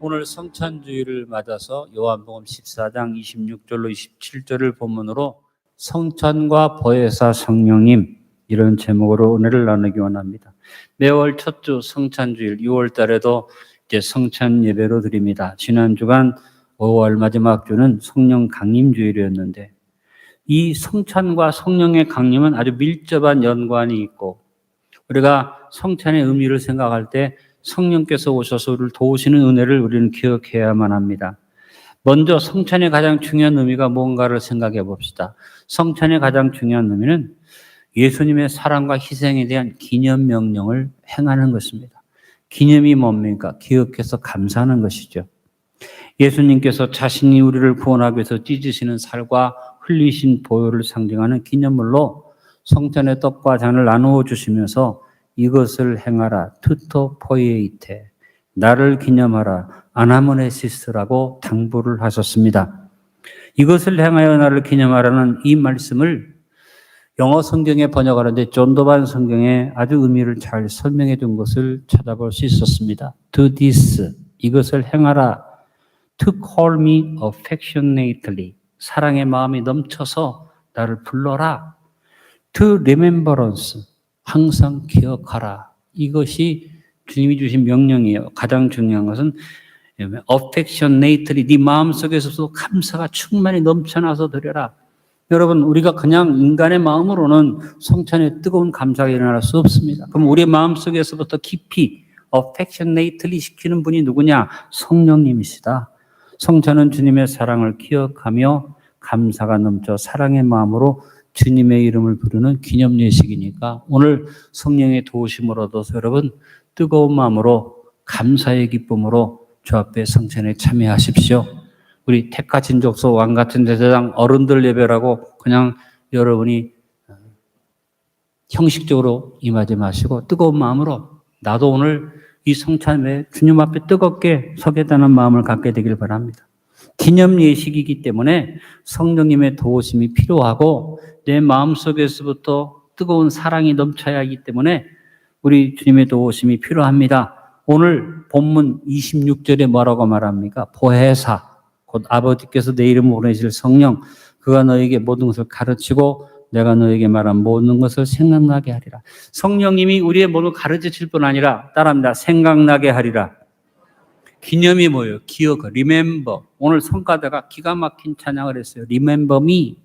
오늘 성찬주의를 맞아서 요한복음 14장 26절로 27절을 본문으로 성찬과 보혜사 성령님 이런 제목으로 은혜를 나누기 원합니다. 매월 첫 주 성찬주일 6월 달에도 이제 성찬 예배로 드립니다. 지난 주간 5월 마지막 주는 성령 강림 주일이었는데 이 성찬과 성령의 강림은 아주 밀접한 연관이 있고 우리가 성찬의 의미를 생각할 때 성령께서 오셔서 우리를 도우시는 은혜를 우리는 기억해야만 합니다. 먼저 성찬의 가장 중요한 의미가 뭔가를 생각해 봅시다. 성찬의 가장 중요한 의미는 예수님의 사랑과 희생에 대한 기념 명령을 행하는 것입니다. 기념이 뭡니까? 기억해서 감사하는 것이죠. 예수님께서 자신이 우리를 구원하기 위해서 찢으시는 살과 흘리신 보혈을 상징하는 기념물로 성찬의 떡과 잔을 나누어 주시면서 이것을 행하라. 투토 포에이테 나를 기념하라. 아나모네시스라고 당부를 하셨습니다. 이것을 행하여 나를 기념하라는 이 말씀을 영어 성경에 번역하는데 존도반 성경에 아주 의미를 잘 설명해 준 것을 찾아볼 수 있었습니다. Do this 이것을 행하라. To call me affectionately. 사랑의 마음이 넘쳐서 나를 불러라. To remembrance 항상 기억하라 이것이 주님이 주신 명령이에요. 가장 중요한 것은 affectionately 네 마음속에서도 감사가 충만히 넘쳐나서 드려라. 여러분 우리가 그냥 인간의 마음으로는 성찬에 뜨거운 감사가 일어날 수 없습니다. 그럼 우리 마음속에서부터 깊이 affectionately 시키는 분이 누구냐? 성령님이시다. 성찬은 주님의 사랑을 기억하며 감사가 넘쳐 사랑의 마음으로 주님의 이름을 부르는 기념 예식이니까 오늘 성령의 도우심을 얻어서 여러분 뜨거운 마음으로 감사의 기쁨으로 주 앞에 성찬에 참여하십시오. 우리 택가 진족소 왕 같은 대제당 어른들 예배라고 그냥 여러분이 형식적으로 임하지 마시고 뜨거운 마음으로 나도 오늘 이 성찬에 주님 앞에 뜨겁게 서겠다는 마음을 갖게 되길 바랍니다. 기념 예식이기 때문에 성령님의 도우심이 필요하고 내 마음속에서부터 뜨거운 사랑이 넘쳐야 하기 때문에 우리 주님의 도우심이 필요합니다. 오늘 본문 26절에 뭐라고 말합니까? 보혜사, 곧 아버지께서 내 이름 보내실 성령, 그가 너에게 모든 것을 가르치고 내가 너에게 말한 모든 것을 생각나게 하리라. 성령님이 우리의 모든 가르치실 뿐 아니라 따라합니다. 생각나게 하리라. 기념이 뭐예요? 기억, remember. 오늘 성가대가 기가 막힌 찬양을 했어요. remember me.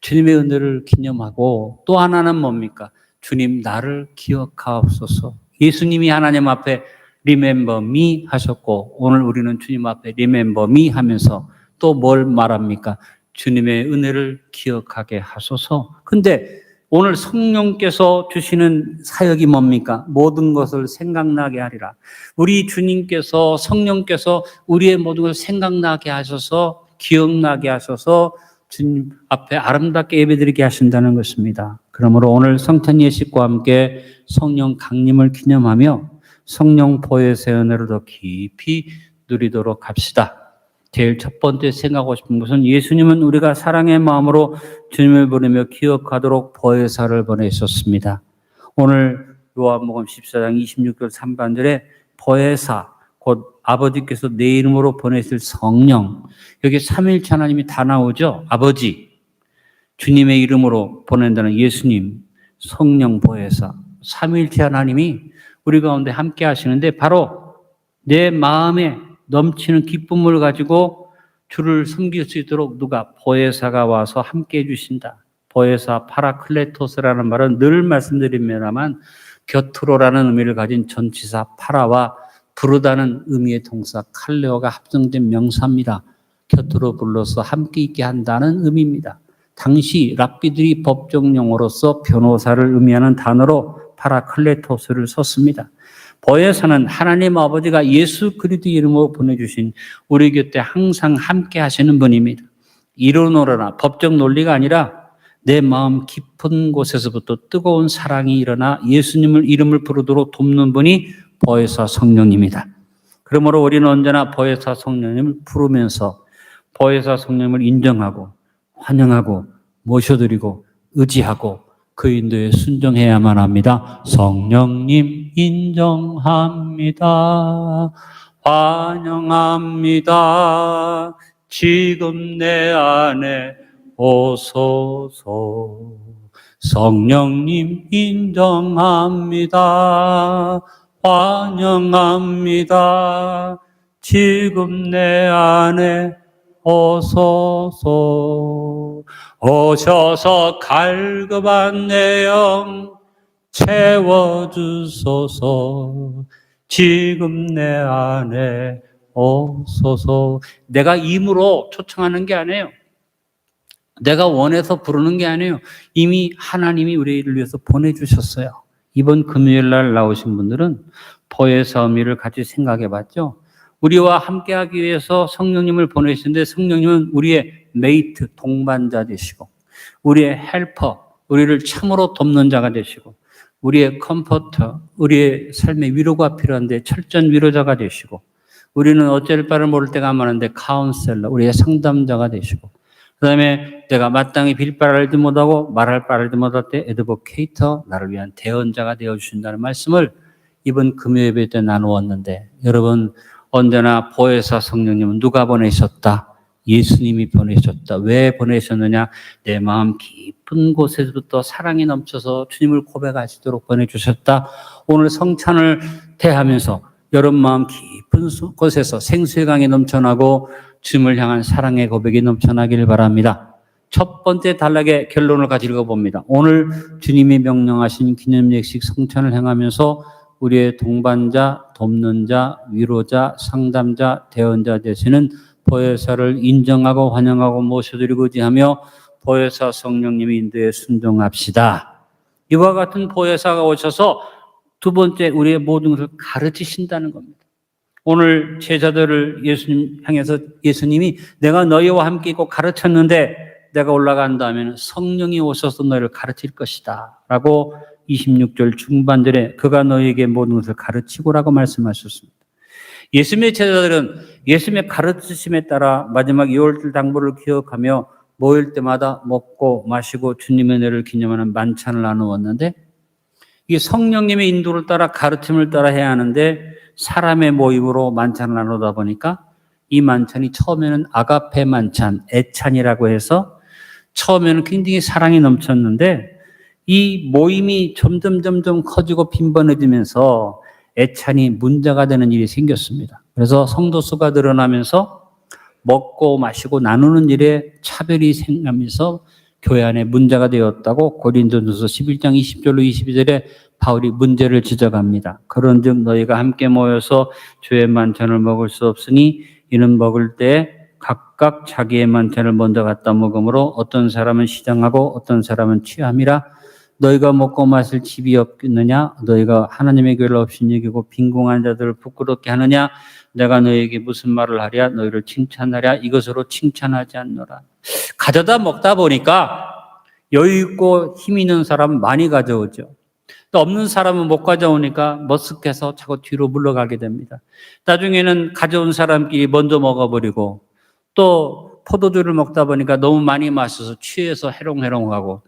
주님의 은혜를 기념하고 또 하나는 뭡니까? 주님 나를 기억하옵소서. 예수님이 하나님 앞에 remember me 하셨고 오늘 우리는 주님 앞에 remember me 하면서 또 뭘 말합니까? 주님의 은혜를 기억하게 하소서. 근데 오늘 성령께서 주시는 사역이 뭡니까? 모든 것을 생각나게 하리라. 우리 주님께서 성령께서 우리의 모든 것을 생각나게 하셔서 기억나게 하셔서 주님 앞에 아름답게 예배드리게 하신다는 것입니다. 그러므로 오늘 성탄 예식과 함께 성령 강림을 기념하며 성령 보혜의 은혜를 더 깊이 누리도록 합시다. 제일 첫 번째 생각하고 싶은 것은 예수님은 우리가 사랑의 마음으로 주님을 부르며 기억하도록 보혜사를 보내셨습니다. 오늘 요한복음 14장 26절 3반절에 보혜사 곧 아버지께서 내 이름으로 보내실 성령 여기 삼일체 하나님이 다 나오죠. 아버지 주님의 이름으로 보낸다는 예수님 성령 보혜사 삼일체 하나님이 우리 가운데 함께 하시는데 바로 내 마음에 넘치는 기쁨을 가지고 주를 섬길 수 있도록 누가 보혜사가 와서 함께 해주신다. 보혜사 파라클레토스라는 말은 늘 말씀드립니다만 곁으로라는 의미를 가진 전치사 파라와 부르다는 의미의 동사 칼레오가 합성된 명사입니다. 곁으로 불러서 함께 있게 한다는 의미입니다. 당시 랍비들이 법정용어로서 변호사를 의미하는 단어로 파라클레토스를 썼습니다. 보혜사는 하나님 아버지가 예수 그리스도 이름으로 보내주신 우리 곁에 항상 함께 하시는 분입니다. 이론으로나 법적 논리가 아니라 내 마음 깊은 곳에서부터 뜨거운 사랑이 일어나 예수님을 이름을 부르도록 돕는 분이 보혜사 성령입니다. 그러므로 우리는 언제나 보혜사 성령님을 부르면서 보혜사 성령님을 인정하고 환영하고 모셔드리고 의지하고 그 인도에 순종해야만 합니다. 성령님 인정합니다. 환영합니다. 지금 내 안에 오소서. 성령님 인정합니다. 환영합니다. 지금 내 안에 오소서. 오셔서 갈급한 내 영 채워주소서. 지금 내 안에 오소서. 내가 임으로 초청하는 게 아니에요. 내가 원해서 부르는 게 아니에요. 이미 하나님이 우리를 위해서 보내주셨어요. 이번 금요일 날 나오신 분들은 보혜사 의미를 같이 생각해 봤죠. 우리와 함께 하기 위해서 성령님을 보내시는데 성령님은 우리의 메이트, 동반자 되시고, 우리의 헬퍼, 우리를 참으로 돕는 자가 되시고, 우리의 컴포터, 우리의 삶의 위로가 필요한데 철전 위로자가 되시고, 우리는 어쩔 바를 모를 때가 많은데 카운셀러, 우리의 상담자가 되시고, 그 다음에 내가 마땅히 빌 바를 알지 못하고 말할 바를 알지 못할 때 에드보케이터, 나를 위한 대언자가 되어주신다는 말씀을 이번 금요 예배 때 나누었는데, 여러분, 언제나 보혜사 성령님은 누가 보내셨다? 예수님이 보내셨다. 왜 보내셨느냐? 내 마음 깊은 곳에서부터 사랑이 넘쳐서 주님을 고백하시도록 보내주셨다. 오늘 성찬을 대하면서 여러분 마음 깊은 곳에서 생수의 강이 넘쳐나고 주님을 향한 사랑의 고백이 넘쳐나길 바랍니다. 첫 번째 단락의 결론을 같이 읽어봅니다. 오늘 주님이 명령하신 기념예식 성찬을 행하면서 우리의 동반자, 돕는 자, 위로자, 상담자, 대언자 되시는 보혜사를 인정하고 환영하고 모셔드리고 의지하며 보혜사 성령님의 인도에 순종합시다. 이와 같은 보혜사가 오셔서 두 번째 우리의 모든 것을 가르치신다는 겁니다. 오늘 제자들을 예수님 향해서 예수님이 내가 너희와 함께 있고 가르쳤는데 내가 올라간다면 성령이 오셔서 너희를 가르칠 것이다. 라고 26절 중반절에 그가 너희에게 모든 것을 가르치고라고 말씀하셨습니다. 예수님의 제자들은 예수님의 가르치심에 따라 마지막 2월절 당부를 기억하며 모일 때마다 먹고 마시고 주님의 은혜를 기념하는 만찬을 나누었는데 이 성령님의 인도를 따라 가르침을 따라 해야 하는데 사람의 모임으로 만찬을 나누다 보니까 이 만찬이 처음에는 아가페 만찬, 애찬이라고 해서 처음에는 굉장히 사랑이 넘쳤는데 이 모임이 점점 점점 커지고 빈번해지면서 애찬이 문제가 되는 일이 생겼습니다. 그래서 성도 수가 늘어나면서 먹고 마시고 나누는 일에 차별이 생기면서 교회 안에 문제가 되었다고 고린도전서 11장 20절로 22절에 바울이 문제를 지적합니다. 그런즉 너희가 함께 모여서 주의 만찬을 먹을 수 없으니 이는 먹을 때 각각 자기의 만찬을 먼저 갖다 먹으므로 어떤 사람은 시장하고 어떤 사람은 취함이라 너희가 먹고 마실 집이 없겠느냐? 너희가 하나님의 교회를 없이 여기고 빈궁한 자들을 부끄럽게 하느냐? 내가 너희에게 무슨 말을 하랴? 너희를 칭찬하랴? 이것으로 칭찬하지 않노라. 가져다 먹다 보니까 여유 있고 힘 있는 사람 많이 가져오죠. 또 없는 사람은 못 가져오니까 머쓱해서 자꾸 뒤로 물러가게 됩니다. 나중에는 가져온 사람끼리 먼저 먹어버리고 또 포도주를 먹다 보니까 너무 많이 마셔서 취해서 해롱해롱하고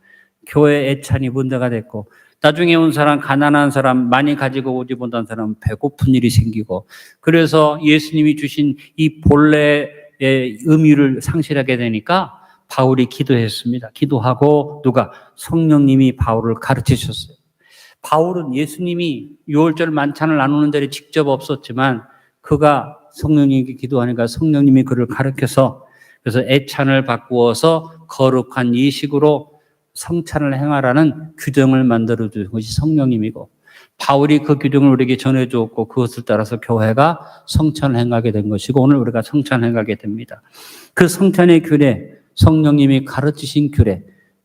교회 애찬이 문제가 됐고 나중에 온 사람 가난한 사람 많이 가지고 오지 못한 사람 배고픈 일이 생기고 그래서 예수님이 주신 이 본래 의 의미를 상실하게 되니까 바울이 기도했습니다. 기도하고 누가 성령님이 바울을 가르치셨어요. 바울은 예수님이 6월절 만찬을 나누는 자리에 직접 없었지만 그가 성령님께 기도하니까 성령님이 그를 가르쳐서 그래서 애찬을 바꾸어서 거룩한 이식으로 성찬을 행하라는 규정을 만들어 준 것이 성령님이고 바울이 그 규정을 우리에게 전해 주었고 그것을 따라서 교회가 성찬을 행하게 된 것이고 오늘 우리가 성찬을 행하게 됩니다. 그 성찬의 규례 성령님이 가르치신 규례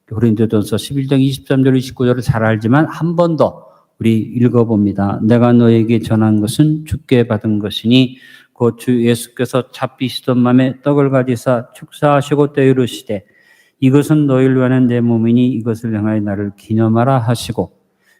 고린도전서 11장 23절 29절을 잘 알지만 한 번 더 우리 읽어봅니다. 내가 너에게 전한 것은 주께 받은 것이니 곧 주 예수께서 잡히시던 맘에 떡을 가지사 축사하시고 때이르시되 이것은 너희를 위한 내 몸이니 이것을 향하여 나를 기념하라 하시고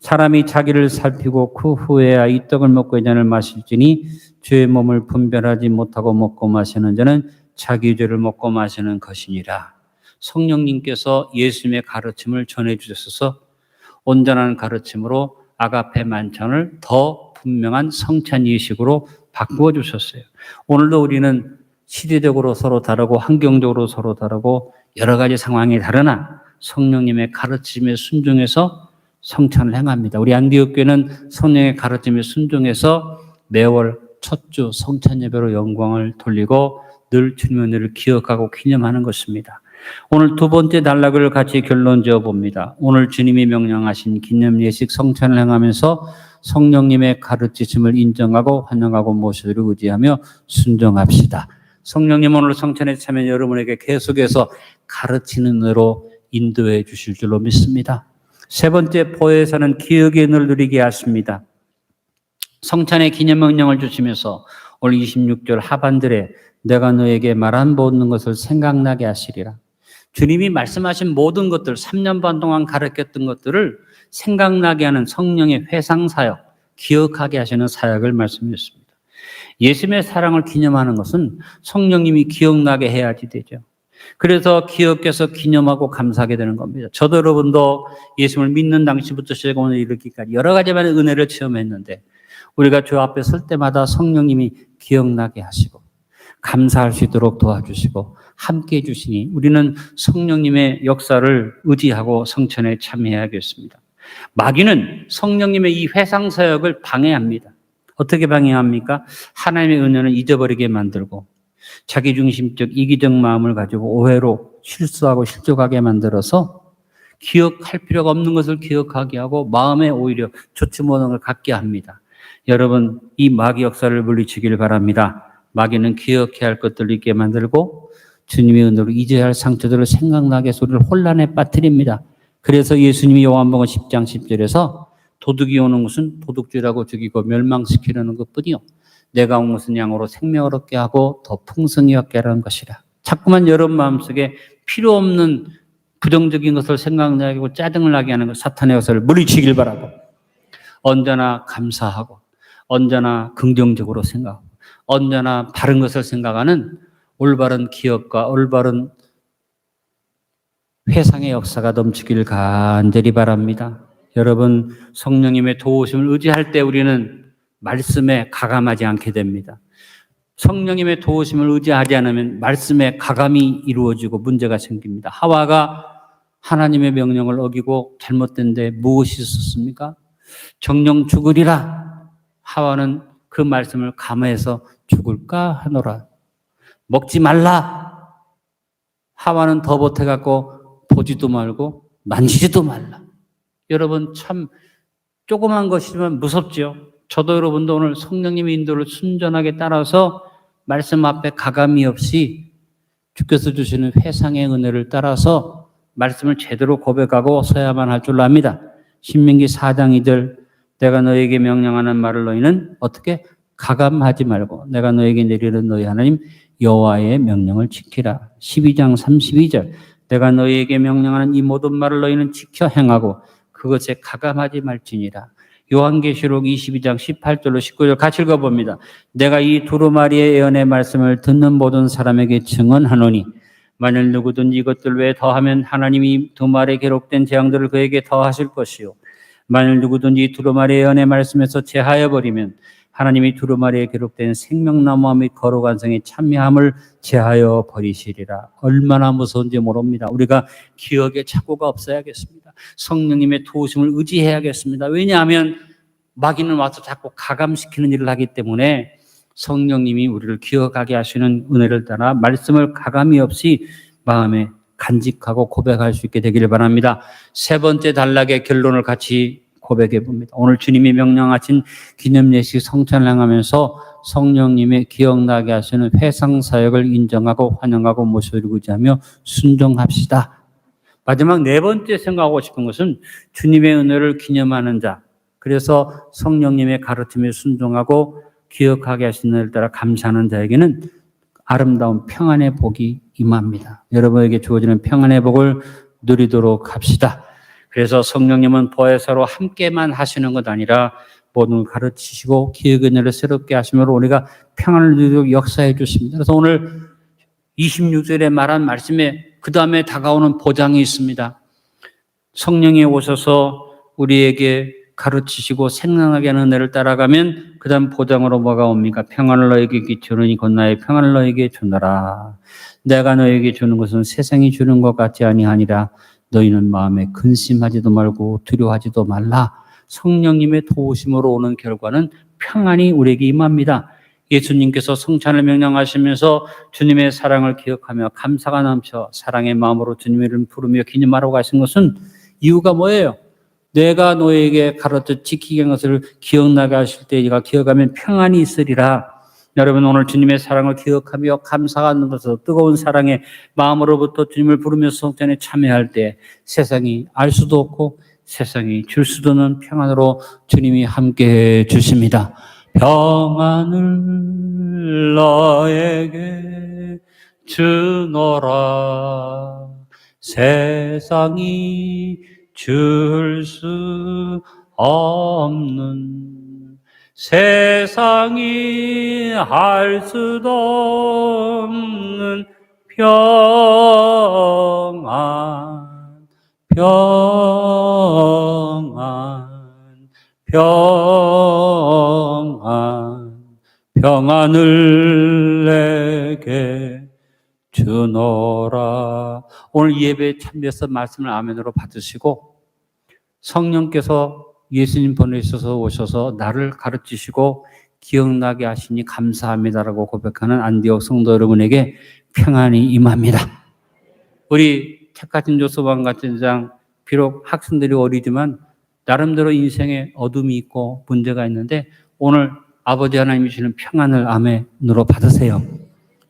사람이 자기를 살피고 그 후에야 이 떡을 먹고 이 잔을 마실지니 죄의 몸을 분별하지 못하고 먹고 마시는 자는 자기 죄를 먹고 마시는 것이니라. 성령님께서 예수님의 가르침을 전해 주셔서 온전한 가르침으로 아가페 만찬을 더 분명한 성찬 예식으로 바꾸어 주셨어요. 오늘도 우리는 시대적으로 서로 다르고 환경적으로 서로 다르고 여러 가지 상황이 다르나 성령님의 가르침에 순종해서 성찬을 행합니다. 우리 안디옥교는 성령의 가르침에 순종해서 매월 첫 주 성찬 예배로 영광을 돌리고 늘 주님의 은혜를 기억하고 기념하는 것입니다. 오늘 두 번째 단락을 같이 결론 지어 봅니다. 오늘 주님이 명령하신 기념 예식 성찬을 행하면서 성령님의 가르치심을 인정하고 환영하고 모시기를 의지하며 순종합시다. 성령님 오늘 성찬에 참여 여러분에게 계속해서 가르치는 으로 인도해 주실 줄로 믿습니다. 세 번째 포에서는 기억의 은을 누리게 하십니다. 성찬의 기념 명령을 주시면서 오늘 26절 하반절에 내가 너에게 말한 모든 것을 생각나게 하시리라. 주님이 말씀하신 모든 것들, 3년 반 동안 가르쳤던 것들을 생각나게 하는 성령의 회상 사역, 기억하게 하시는 사역을 말씀드렸습니다. 예수님의 사랑을 기념하는 것은 성령님이 기억나게 해야지 되죠. 그래서 기억해서 기념하고 감사하게 되는 겁니다. 저도 여러분도 예수님을 믿는 당시부터 시작해 오늘 이르기까지 여러 가지만의 은혜를 체험했는데 우리가 주 앞에 설 때마다 성령님이 기억나게 하시고 감사할 수 있도록 도와주시고 함께 해주시니 우리는 성령님의 역사를 의지하고 성천에 참여해야겠습니다. 마귀는 성령님의 이 회상 사역을 방해합니다. 어떻게 방해합니까? 하나님의 은혜를 잊어버리게 만들고 자기중심적 이기적 마음을 가지고 오해로 실수하고 실족하게 만들어서 기억할 필요가 없는 것을 기억하게 하고 마음에 오히려 좋지 못한 걸 갖게 합니다. 여러분 이 마귀 역사를 물리치기를 바랍니다. 마귀는 기억해야 할 것들을 있게 만들고 주님의 은혜로 잊어야 할 상처들을 생각나게 우리를 혼란에 빠뜨립니다. 그래서 예수님이 요한복음 10장 10절에서 도둑이 오는 것은 도둑질하고 죽이고 멸망시키려는 것뿐이요. 내가 온 것은 양으로 생명을 얻게 하고 더 풍성히 얻게 하라는 것이라. 자꾸만 여러분 마음속에 필요 없는 부정적인 것을 생각나게 하고 짜증을 나게 하는 것, 사탄의 역사를 물리치길 바라고 언제나 감사하고 언제나 긍정적으로 생각하고 언제나 바른 것을 생각하는 올바른 기억과 올바른 회상의 역사가 넘치길 간절히 바랍니다. 여러분 성령님의 도우심을 의지할 때 우리는 말씀에 가감하지 않게 됩니다. 성령님의 도우심을 의지하지 않으면 말씀에 가감이 이루어지고 문제가 생깁니다. 하와가 하나님의 명령을 어기고 잘못된 데 무엇이 있었습니까? 정령 죽으리라. 하와는 그 말씀을 감해서 죽을까 하노라. 먹지 말라. 하와는 더 보태갖고 보지도 말고 만지지도 말라. 여러분 참 조그만 것이지만 무섭죠. 저도 여러분도 오늘 성령님의 인도를 순전하게 따라서 말씀 앞에 가감이 없이 주께서 주시는 회상의 은혜를 따라서 말씀을 제대로 고백하고 서야만 할 줄로 압니다. 신명기 4장 2절 내가 너에게 명령하는 말을 너희는 어떻게 가감하지 말고 내가 너에게 내리는 너희 하나님 여호와의 명령을 지키라. 12장 32절 내가 너희에게 명령하는 이 모든 말을 너희는 지켜 행하고 그것에 가감하지 말지니라. 요한계시록 22장 18절로 19절 같이 읽어봅니다. 내가 이 두루마리의 예언의 말씀을 듣는 모든 사람에게 증언하노니 만일 누구든 이것들 외에 더하면 하나님이 두 말에 기록된 재앙들을 그에게 더하실 것이요. 만일 누구든지 이 두루마리의 예언의 말씀에서 제하여 버리면 하나님이 두루마리에 기록된 생명나무와 및 거룩한 성의 참여함을 제하여 버리시리라. 얼마나 무서운지 모릅니다. 우리가 기억에 착오가 없어야겠습니다. 성령님의 도우심을 의지해야겠습니다. 왜냐하면 마귀는 와서 자꾸 가감시키는 일을 하기 때문에 성령님이 우리를 기억하게 하시는 은혜를 따라 말씀을 가감이 없이 마음에 간직하고 고백할 수 있게 되기를 바랍니다. 세 번째 단락의 결론을 같이 고백해 봅니다. 오늘 주님이 명령하신 기념 예식 성찬을 행하면서 성령님의 기억나게 하시는 회상 사역을 인정하고 환영하고 모셔드리고 하며 순종합시다. 마지막 네 번째 생각하고 싶은 것은 주님의 은혜를 기념하는 자. 그래서 성령님의 가르침에 순종하고 기억하게 하시는 을 따라 감사하는 자에게는 아름다운 평안의 복이 임합니다. 여러분에게 주어지는 평안의 복을 누리도록 합시다. 그래서 성령님은 보혜사로 함께만 하시는 것 아니라 모든 걸 가르치시고 기억의 은혜를 새롭게 하시므로 우리가 평안을 누리도록 역사해 주십니다. 그래서 오늘 26절에 말한 말씀에 그 다음에 다가오는 보장이 있습니다. 성령이 오셔서 우리에게 가르치시고 생각하게 하는 은혜를 따라가면 그 다음 보장으로 뭐가 옵니까? 평안을 너에게 주느니 곧 나의 평안을 너에게 주노라. 내가 너에게 주는 것은 세상이 주는 것 같지 아니하니라. 너희는 마음에 근심하지도 말고 두려워하지도 말라. 성령님의 도우심으로 오는 결과는 평안이 우리에게 임합니다. 예수님께서 성찬을 명령하시면서 주님의 사랑을 기억하며 감사가 넘쳐 사랑의 마음으로 이름 부르며 기념하라고 하신 것은 이유가 뭐예요? 내가 너에게 가르쳐 지키게 한 것을 기억나게 하실 때 네가 기억하면 평안이 있으리라. 여러분 오늘 주님의 사랑을 기억하며 감사가 넘쳐서 뜨거운 사랑의 마음으로부터 주님을 부르며 성찬에 참여할 때 세상이 알 수도 없고 세상이 줄 수도 없는 평안으로 주님이 함께 해 주십니다. 평안을 너에게 주노라 세상이 줄 수 없는 세상이 할 수도 없는 평안 평안 평안. 평안을 내게 주노라. 오늘 예배에 참여해서 말씀을 아멘으로 받으시고 성령께서 예수님 보내셔서 오셔서 나를 가르치시고 기억나게 하시니 감사합니다라고 고백하는 안디옥 성도 여러분에게 평안이 임합니다. 우리 착가진 조소방 같은 장 비록 학생들이 어리지만 나름대로 인생에 어둠이 있고 문제가 있는데 오늘 아버지 하나님이 주시는 평안을 아멘으로 받으세요.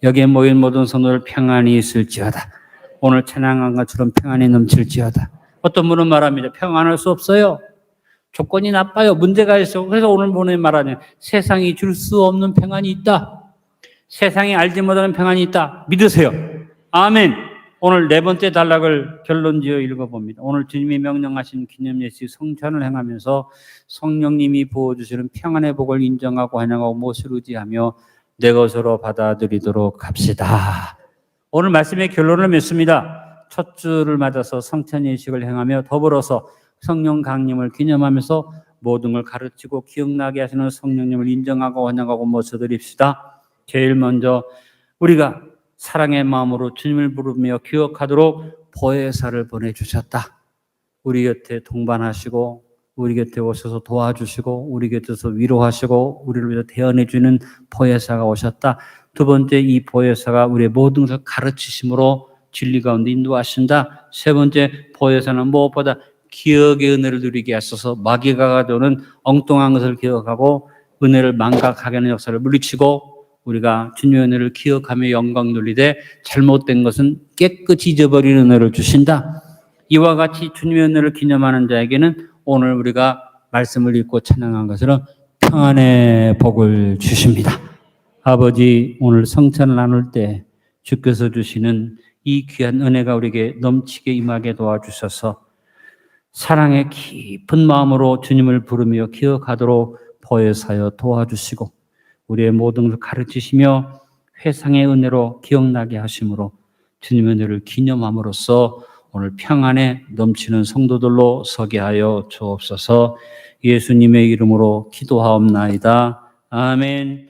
여기에 모인 모든 성도들 평안이 있을지어다. 오늘 찬양한 것처럼 평안이 넘칠지어다. 어떤 분은 말합니다. 평안할 수 없어요. 조건이 나빠요. 문제가 있어. 그래서 오늘 본에 말하냐. 세상이 줄 수 없는 평안이 있다. 세상이 알지 못하는 평안이 있다. 믿으세요. 아멘. 오늘 네 번째 단락을 결론지어 읽어봅니다. 오늘 주님이 명령하신 기념 예식 성찬을 행하면서 성령님이 부어주시는 평안의 복을 인정하고 환영하고 무엇을 의지하며 내 것으로 받아들이도록 합시다. 오늘 말씀의 결론을 맺습니다. 첫 주를 맞아서 성찬 예식을 행하며 더불어서 성령 강림을 기념하면서 모든 걸 가르치고 기억나게 하시는 성령님을 인정하고 환영하고 모셔드립시다. 제일 먼저 우리가 사랑의 마음으로 주님을 부르며 기억하도록 보혜사를 보내주셨다. 우리 곁에 동반하시고 우리 곁에 오셔서 도와주시고 우리 곁에서 위로하시고 우리를 위해서 대언해주는 보혜사가 오셨다. 두 번째 이 보혜사가 우리의 모든 것을 가르치심으로 진리 가운데 인도하신다. 세 번째 보혜사는 무엇보다 기억의 은혜를 누리게 하셔서 마귀가 가져오는 엉뚱한 것을 기억하고 은혜를 망각하게 하는 역사를 물리치고 우리가 주님의 은혜를 기억하며 영광 돌리되 잘못된 것은 깨끗이 잊어버리는 은혜를 주신다. 이와 같이 주님의 은혜를 기념하는 자에게는 오늘 우리가 말씀을 읽고 찬양한 것처럼 평안의 복을 주십니다. 아버지 오늘 성찬을 나눌 때 주께서 주시는 이 귀한 은혜가 우리에게 넘치게 임하게 도와주셔서 사랑의 깊은 마음으로 주님을 부르며 기억하도록 보혜사여 도와주시고 우리의 모든 것을 가르치시며 회상의 은혜로 기억나게 하심으로 주님의 은혜를 기념함으로써 오늘 평안에 넘치는 성도들로 서게 하여 주옵소서 예수님의 이름으로 기도하옵나이다. 아멘.